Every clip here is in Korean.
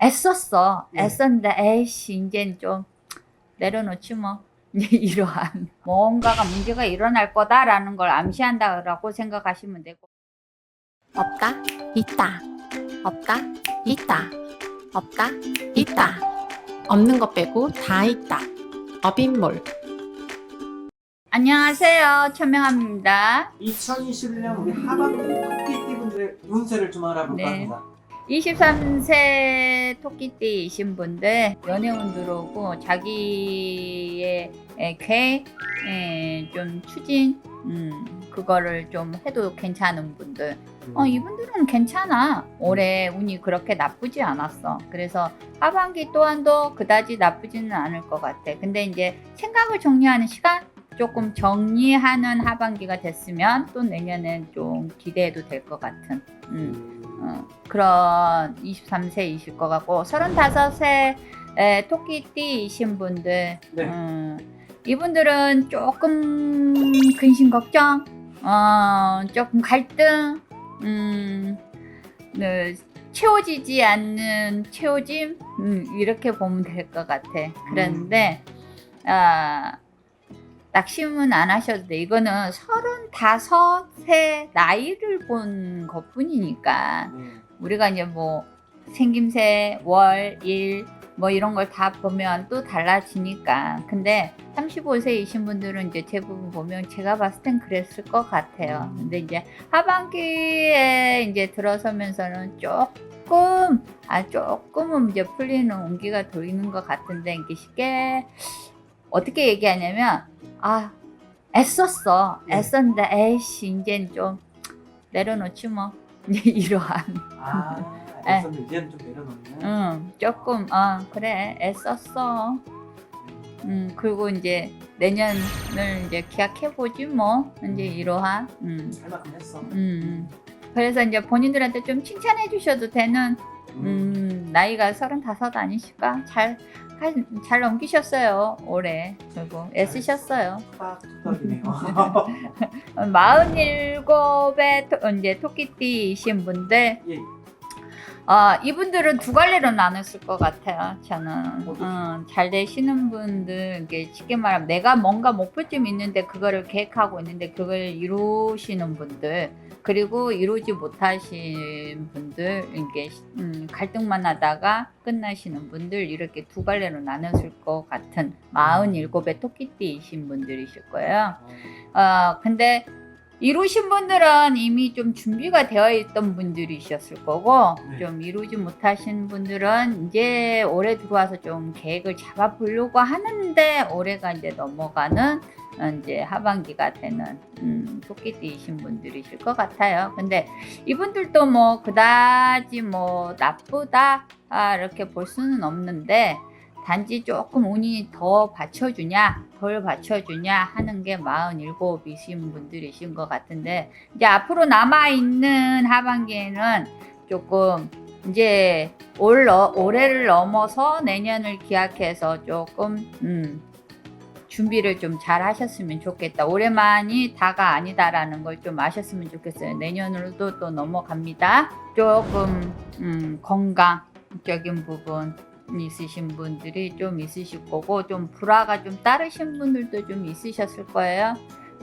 애썼어. 네. 애썼는데 에이씨 이제는 좀 내려놓지 뭐. 이제 이러한 뭔가가 문제가 일어날 거다라는 걸 암시한다라고 생각하시면 되고. 없다, 있다. 없다, 있다. 없다, 있다. 없는 것 빼고 다 있다. 어빈몰. 안녕하세요. 천명합니다. 2021년 우리 하반기 토끼띠분들의 운세를 좀 알아볼까 네. 합니다. 23세 토끼띠이신 분들 연애운 들어오고 자기의 에, 계획 에, 좀 추진 음, 그거를 좀 해도 괜찮은 분들. 어, 이분들은 괜찮아. 올해 운이 그렇게 나쁘지 않았어. 그래서 하반기 또한도 그다지 나쁘지는 않을 것 같아. 근데 이제 생각을 정리하는 시간 조금 정리하는 하반기가 됐으면 또 내년엔 좀 기대해도 될 것 같은. 음. 어, 그런 23세이실 것 같고 35세 토끼띠이신 분들 네. 음, 이분들은 조금 근심 걱정 어, 조금 갈등 음, 네, 채워지지 않는 채워짐 음, 이렇게 보면 될 것 같아 그런데 음. 아, 낙심은 안 하셔도 돼 이거는 35 생김새 나이를 본 것뿐이니까 음. 우리가 이제 뭐 생김새 월, 일, 뭐 이런 걸 다 보면 또 달라지니까. 근데 35세이신 분들은 이제 대부분 보면 제가 봤을 땐 그랬을 것 같아요. 음. 근데 이제 하반기에 이제 들어서면서는 조금, 아, 조금은 이제 풀리는 온기가 돌리는 것 같은데, 이게 쉽게 어떻게 얘기하냐면, 아, 애썼어. 네. 애썼는데 에이씨 이제는 좀 내려놓지 뭐. 이제 이러한. 아, 네. 애써는 이제는 좀 내려놓네. 응 조금 아 그래. 애썼어. 음. 그리고 이제 내년을 이제 기약해 보지 뭐. 이제 이러한 음, 할 만큼 했어. 음. 그래서 이제 본인들한테 좀 칭찬해 주셔도 되는 음. 나이가 서른다섯 아니실까? 잘 잘 넘기셨어요 올해. 그리고 애쓰셨어요. 딱 툭딱이네요. 마흔일곱의 토, 이제 토끼띠이신 분들, 예. 어, 이분들은 두 갈래로 나눴을 것 같아요. 저는? 음, 잘 되시는 분들, 이게 쉽게 말하면 내가 뭔가 목표점 있는데 그거를 계획하고 있는데 그걸 이루시는 분들, 그리고 이루지 못하신 분들, 이게 음, 갈등만 하다가 끝나시는 분들 이렇게 두 갈래로 나눴을 것 같은 마흔일곱의 토끼띠이신 분들이실 거예요. 어, 근데 이루신 분들은 이미 좀 준비가 되어 있던 분들이셨을 거고, 네. 좀 이루지 못하신 분들은 이제 올해 들어와서 좀 계획을 잡아보려고 하는데, 올해가 이제 넘어가는 어, 이제 하반기가 되는 음, 토끼띠이신 분들이실 것 같아요. 근데 이분들도 뭐 그다지 뭐 나쁘다 아, 이렇게 볼 수는 없는데, 단지 조금 운이 더 받쳐주냐, 덜 받쳐주냐 하는 게 47이신 분들이신 것 같은데, 이제 앞으로 남아있는 하반기에는 조금 이제 올, 어- 올해를 넘어서 내년을 기약해서 조금, 음, 준비를 좀 잘 하셨으면 좋겠다. 올해만이 다가 아니다라는 걸 좀 아셨으면 좋겠어요. 내년으로도 또 넘어갑니다. 조금, 음, 건강적인 부분, 있으신 분들이 좀 있으실 거고 좀 불화가 좀 따르신 분들도 좀 있으셨을 거예요.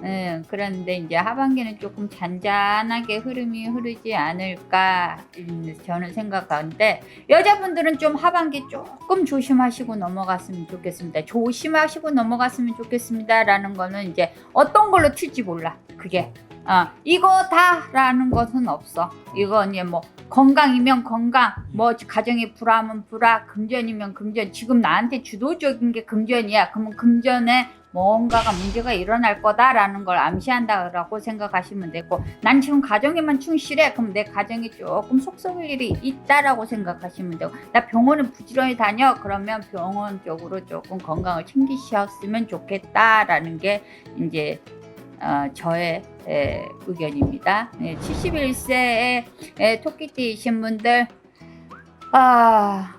예, 그런데 이제 하반기는 조금 잔잔하게 흐름이 흐르지 않을까 음, 저는 생각하는데 여자분들은 좀 하반기 조금 조심하시고 넘어갔으면 좋겠습니다. 조심하시고 넘어갔으면 좋겠습니다라는 거는 이제 어떤 걸로 튈지 몰라. 그게 어, 이거 다라는 것은 없어. 이건 이제 뭐 건강이면 건강, 뭐 가정의 불화면 불화, 금전이면 금전. 지금 나한테 주도적인 게 금전이야. 그러면 금전에 뭔가가 문제가 일어날 거다라는 걸 암시한다라고 생각하시면 되고, 난 지금 가정에만 충실해. 그럼 내 가정에 조금 속 썩을 일이 있다라고 생각하시면 되고, 나 병원을 부지런히 다녀. 그러면 병원 쪽으로 조금 건강을 챙기셨으면 좋겠다라는 게 이제 어, 저의 에, 의견입니다. 네, 71세의 토끼띠이신 분들, 아,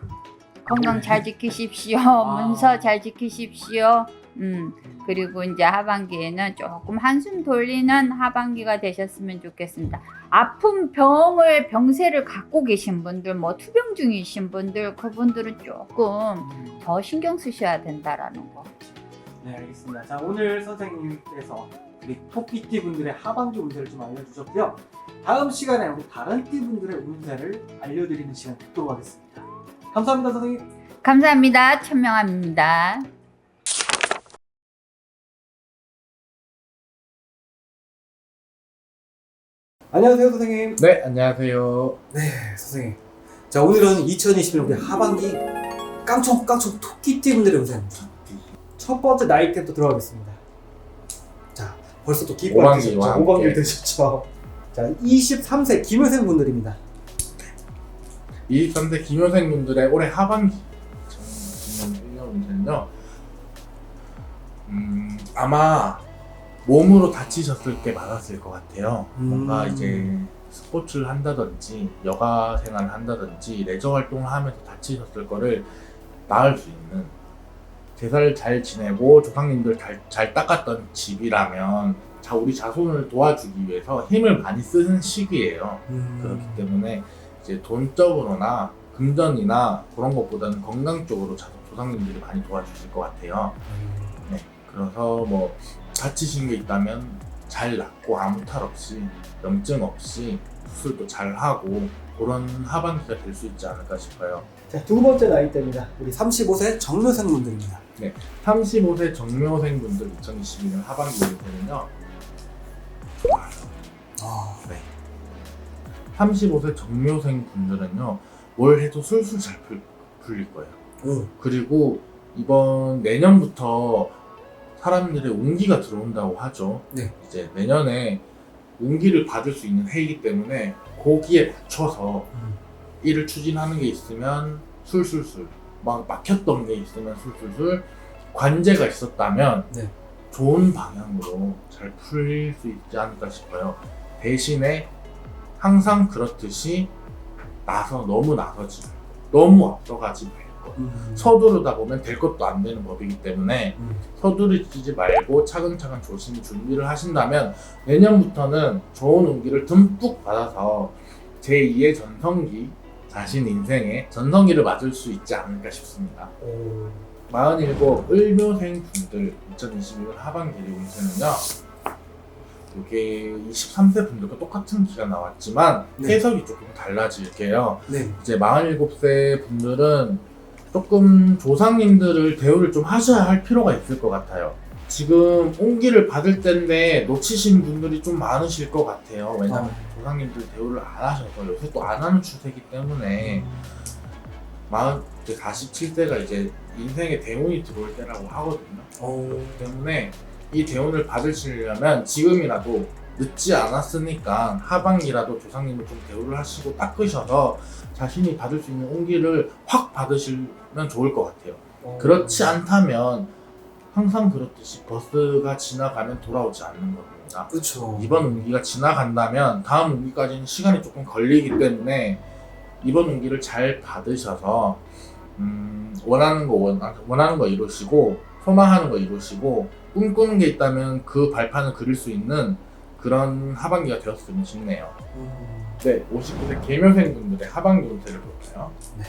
건강 잘 지키십시오. 문서 잘 지키십시오. 음, 그리고 이제 하반기에는 조금 한숨 돌리는 하반기가 되셨으면 좋겠습니다. 아픈 병을 병세를 갖고 계신 분들, 뭐 투병 중이신 분들, 그분들은 조금 더 신경 쓰셔야 된다라는 거. 네, 알겠습니다. 자, 오늘 선생님께서 우리 토끼띠 분들의 하반기 운세를 좀 알려주셨고요. 다음 시간에 우리 다른 띠 분들의 운세를 알려드리는 시간 듣도록 하겠습니다. 감사합니다, 선생님. 감사합니다. 천명함입니다. 안녕하세요, 선생님. 네, 안녕하세요. 네, 선생님. 자, 오늘은 2021년 우리 하반기 깡총 깡총 토끼띠 분들의 운세입니다. 첫 번째 나이템부터 들어가겠습니다. 자, 벌써 또 기뻐? 함께. 오반기 드셨죠? 자, 23세 김효생 분들입니다. 23세 김효생님들의 올해 하반기 2021년 운세는요. 음, 아마 몸으로 다치셨을 게 많았을 것 같아요. 뭔가 음. 이제 스포츠를 한다든지 여가 생활을 한다든지 레저 활동을 하면서 다치셨을 거를 나을 수 있는 제사를 잘 지내고 조상님들 잘, 잘 닦았던 집이라면 자 우리 자손을 도와주기 위해서 힘을 많이 쓰는 시기예요. 음. 그렇기 때문에 이제 돈적으로나 금전이나 그런 것보다는 건강 쪽으로 자- 조상님들이 많이 도와주실 것 같아요. 네, 그래서 뭐 다치신 게 있다면 잘 낫고 아무 탈 없이 염증 없이 수술도 잘 하고 그런 하반기가 될 수 있지 않을까 싶어요. 자, 두 번째 나이대입니다. 우리 35세 정묘생 분들입니다. 35세 정묘생 분들 2022년 하반기 운세는요. 좋아요. 아, 네. 35세 정묘생 분들은요. 뭘 해도 술술 잘 풀, 풀릴 거예요. 오. 그리고 이번 내년부터 사람들의 운기가 들어온다고 하죠. 네. 이제 내년에 운기를 받을 수 있는 해이기 때문에 거기에 맞춰서 음. 일을 추진하는 게 있으면 술술술 막 막혔던 게 있으면 술술술 관제가 있었다면 네. 좋은 방향으로 잘 풀릴 수 있지 않을까 싶어요. 대신에 항상 그렇듯이 나서 너무 나서지 말고 너무 앞서가지 말고 음. 서두르다 보면 될 것도 안 되는 법이기 때문에 음. 서두르지 말고 차근차근 조심히 준비를 하신다면 내년부터는 좋은 운기를 듬뿍 받아서 제2의 전성기 자신 인생의 전성기를 맞을 수 있지 않을까 싶습니다. 오. 47 을묘생 분들 2021년 하반기 운세는요. 이게 23세 분들과 똑같은 기가 나왔지만 네. 해석이 조금 달라질게요. 네. 이제 47세 분들은 조금 조상님들을 대우를 좀 하셔야 할 필요가 있을 것 같아요. 지금 온기를 받을 때인데 놓치신 분들이 좀 많으실 것 같아요. 왜냐면 어. 조상님들 대우를 안 하셔서 요새 또 안 하는 추세이기 때문에 마흔 이제 47세가 이제 인생의 대운이 들어올 때라고 하거든요. 오. 그렇기 때문에 이 대운을 받으시려면 지금이라도 늦지 않았으니까 하반기라도 조상님을 좀 대우를 하시고 닦으셔서 자신이 받을 수 있는 온기를 확 받으시면 좋을 것 같아요. 오. 그렇지 않다면 항상 그렇듯이 버스가 지나가면 돌아오지 않는 겁 니다. 그렇죠. 이번 운기가 지나간다면 다음 운기까지는 시간이 조금 걸리기 때문에 이번 운기를 잘 받으셔서 음, 원하는 거 원, 원하는 거 이루시고 소망하는 거 이루시고 꿈꾸는 게 있다면 그 발판을 그릴 수 있는 그런 하반기가 되었으면 싶네요. 음. 네, 59세 개묘생 분들의 하반기 운세를 볼까요? 네.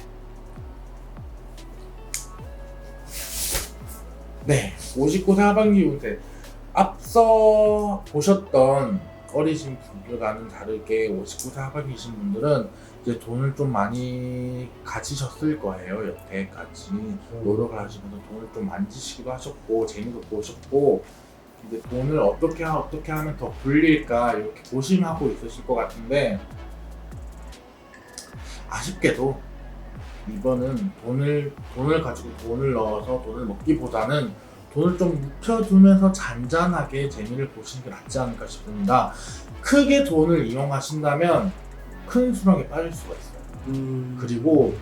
네, 59세 하반기 운세. 앞서 보셨던 어리신 분들과는 다르게 59세 하반기이신 분들은 이제 돈을 좀 많이 가지셨을 거예요. 여태까지 노력을 하시면서 돈을 좀 만지시기도 하셨고 재미도 보셨고 이제 돈을 어떻게 하, 어떻게 하면 더 불릴까 이렇게 고심하고 있으실 것 같은데 아쉽게도 이번은 돈을 돈을 가지고 돈을 넣어서 돈을 먹기보다는 돈을 좀 묵혀두면서 잔잔하게 재미를 보시는 게 낫지 않을까 싶습니다. 크게 돈을 이용하신다면 큰 수렁에 빠질 수가 있어요. 음. 그리고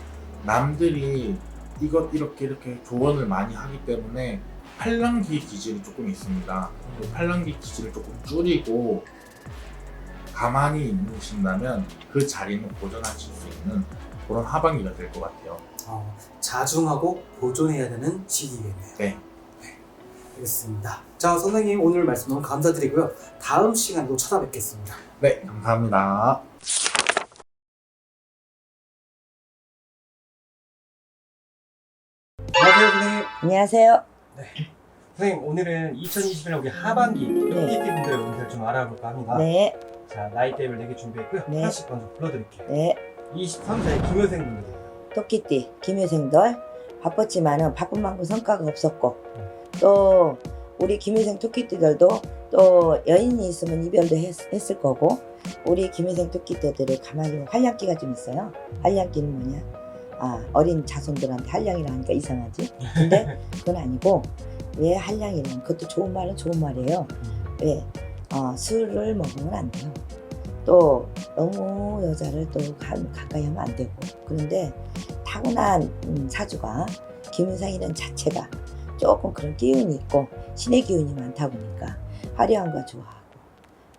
남들이 이것 이렇게 이렇게 조언을 많이 하기 때문에 팔랑귀 기질이 조금 있습니다. 그 팔랑귀 기질을 조금 줄이고 가만히 있으신다면 그 자리는 보존하실 수 있는 그런 하반기가 될 것 같아요. 어, 자중하고 보존해야 되는 시기겠네요. 네. 알겠습니다. 자, 선생님 오늘 말씀 너무 감사드리고요. 다음 시간에도 찾아뵙겠습니다. 네, 감사합니다. 안녕하세요, 선생님. 안녕하세요. 선생님, 오늘은 2021년 우리 하반기 토끼띠 분들의 운세를 좀 알아볼까 합니다. 네, 자, 나이대를 4개 준비했고요. 네. 하나씩 먼저 불러드릴게요. 네. 23세 김효생 분들입니다. 토끼띠 김효생들 바빴지만은 바쁜 만큼 성과가 없었고 또 우리 김효생 토끼띠들도 또 여인이 있으면 이별도 했, 을 거고 우리 김효생 토끼띠들이 가만히 보면 한량기가 좀 있어요. 한량기는 뭐냐? 아 어린 자손들한테 한량이라니까 이상하지? 근데 그건 아니고 왜 한량이냐면 그것도 좋은 말은 좋은 말이에요. 왜 어, 술을 먹으면 안 돼요. 또 너무 여자를 또 가, 가까이 하면 안 되고 그런데 타고난 음, 사주가 김윤상이라는 자체가 조금 그런 기운이 있고 신의 기운이 많다 보니까 화려한 거 좋아하고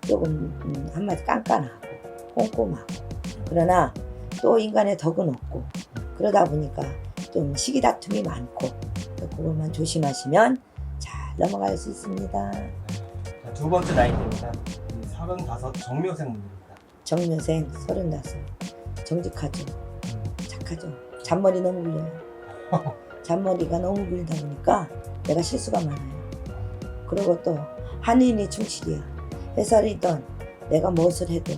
조금 음, 한마디 깐깐하고 꼼꼼하고 그러나 또 인간의 덕은 없고 그러다 보니까 좀 시기 다툼이 많고 또 그것만 조심하시면 잘 넘어갈 수 있습니다. 자, 두 번째 나이대입니다. 35 정묘생 분들입니다. 정묘생 서른다섯 정직하죠 착하죠 잔머리 너무 굴려요 잔머리가 너무 굴리다 보니까 내가 실수가 많아요. 그리고 또 한인이 충실이야. 회사를 있던 내가 무엇을 해도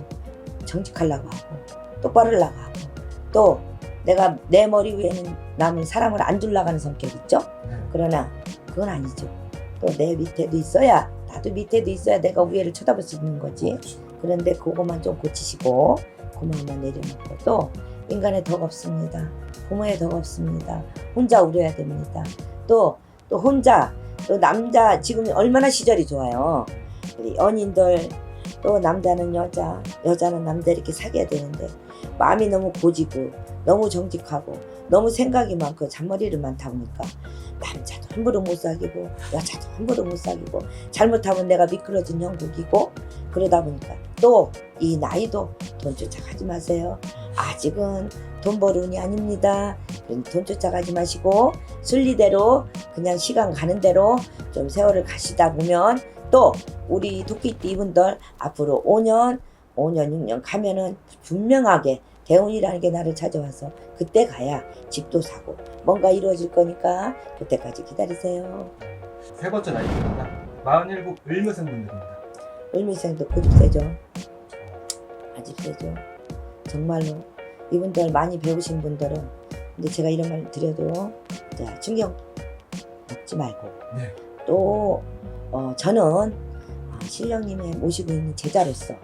정직하려고 하고 똑바로 하고 또 내가 내 머리 위에는 남을 사람을 안 둘러가는 는 성격 있죠? 네. 그러나 그건 아니죠. 또 내 밑에도 있어야 나도 밑에도 있어야 내가 위에를 쳐다볼 수 있는 거지. 그런데 그것만 좀 고치시고 고마움만 내려놓고 또 인간의 덕 없습니다. 부모의 덕 없습니다. 혼자 우려야 됩니다. 또, 또 혼자, 또 남자, 지금 얼마나 시절이 좋아요. 우리 연인들, 또 남자는 여자, 여자는 남자 이렇게 사귀어야 되는데 마음이 너무 고지고 너무 정직하고 너무 생각이 많고 잔머리를 많다 보니까 남자도 함부로 못 사귀고 여자도 함부로 못 사귀고 잘못하면 내가 미끄러진 형국이고 그러다 보니까 또 이 나이도 돈 쫓아가지 마세요. 아직은 돈 벌운이 아닙니다. 돈 쫓아가지 마시고 순리대로 그냥 시간 가는 대로 좀 세월을 가시다 보면 또 우리 도끼띠 이분들 앞으로 5년, 5년, 6년 가면은 분명하게 대운이라는 게 나를 찾아와서 그때 가야 집도 사고 뭔가 이루어질 거니까 그때까지 기다리세요. 세 번째 나이대입니다. 47 을묘생 분들입니다. 을미생도 고집 세죠. 아집 세죠. 정말로 이분들 많이 배우신 분들은 근데 제가 이런 말 드려도 자, 충격 먹지 말고 네. 또 어, 저는 어, 신령님의 모시고 있는 제자로서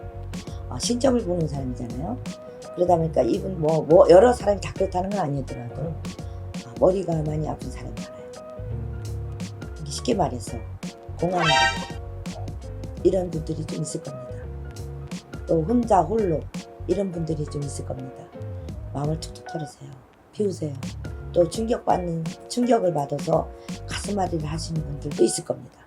어, 신점을 보는 사람이잖아요. 그러다 보니까 이분 뭐, 뭐 여러 사람이 다 그렇다는 건 아니더라도 어, 머리가 많이 아픈 사람이 많아요. 쉽게 말해서 공황 이 런 분들이 좀 있을 겁니다. 또 혼자 홀로 이런 분들이 좀 있을 겁니다. 마음을 툭툭 털으세요. 비우세요. 또 충격받는 충격을 받아서 가슴앓이를 하시는 분들도 있을 겁니다.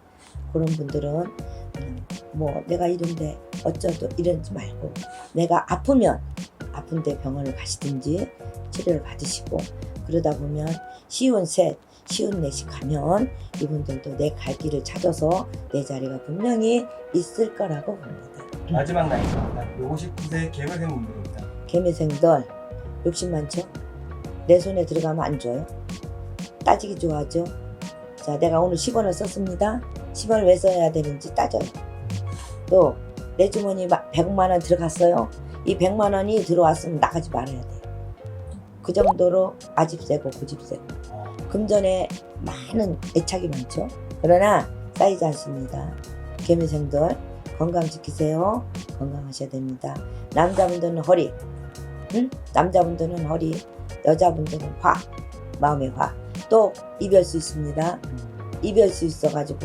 그런 분들은 그냥 뭐 내가 이런데 어쩌도 이러지 말고 내가 아프면 아픈데 병원을 가시든지 치료를 받으시고 그러다 보면 쉬운 셋, 쉬운 넷이 가면 이분들도 내 갈 길을 찾아서 내 자리가 분명히 있을 거라고 봅니다. 마지막 나이대입니다. 59세 개묘생 분들입니다. 개미생들 욕심 많죠? 내 손에 들어가면 안 줘요? 따지기 좋아하죠? 자, 내가 오늘 10원을 썼습니다. 10원을 왜 써야 되는지 따져요. 또, 내 주머니 100만 원 들어갔어요. 이 100만 원이 들어왔으면 나가지 말아야 돼요. 그 정도로 아집 세고 고집 세고. 어, 금전에 많은 애착이 많죠. 그러나 쌓이지 않습니다. 개미생들 건강 지키세요. 건강하셔야 됩니다. 남자분들은 허리, 응? 남자분들은 허리, 여자분들은 화, 마음의 화. 또 이별 수 있습니다. 이별 수 있어가지고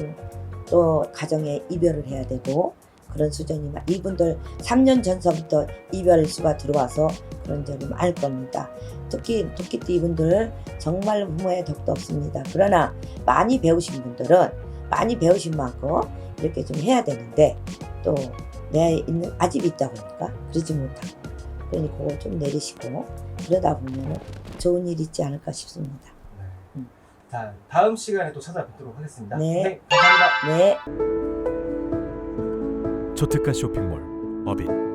또 가정에 이별을 해야 되고 그런 수준이 많- 이분들 3년 전서부터 이별 수가 들어와서 그런 점이 많을 겁니다. 특히 토끼띠 이분들 정말 부모의 덕도 없습니다. 그러나 많이 배우신 분들은 많이 배우신 만큼 이렇게 좀 해야 되는데 또 내 있는 아집이 있다 보니까 그러지 못하고 그러니 그거 좀 내리시고 그러다 보면 좋은 일 있지 않을까 싶습니다. 네. 음. 자, 다음 시간에 또 찾아뵙도록 하겠습니다. 네. 감사합니다. 네. 초특가 쇼핑몰 어빈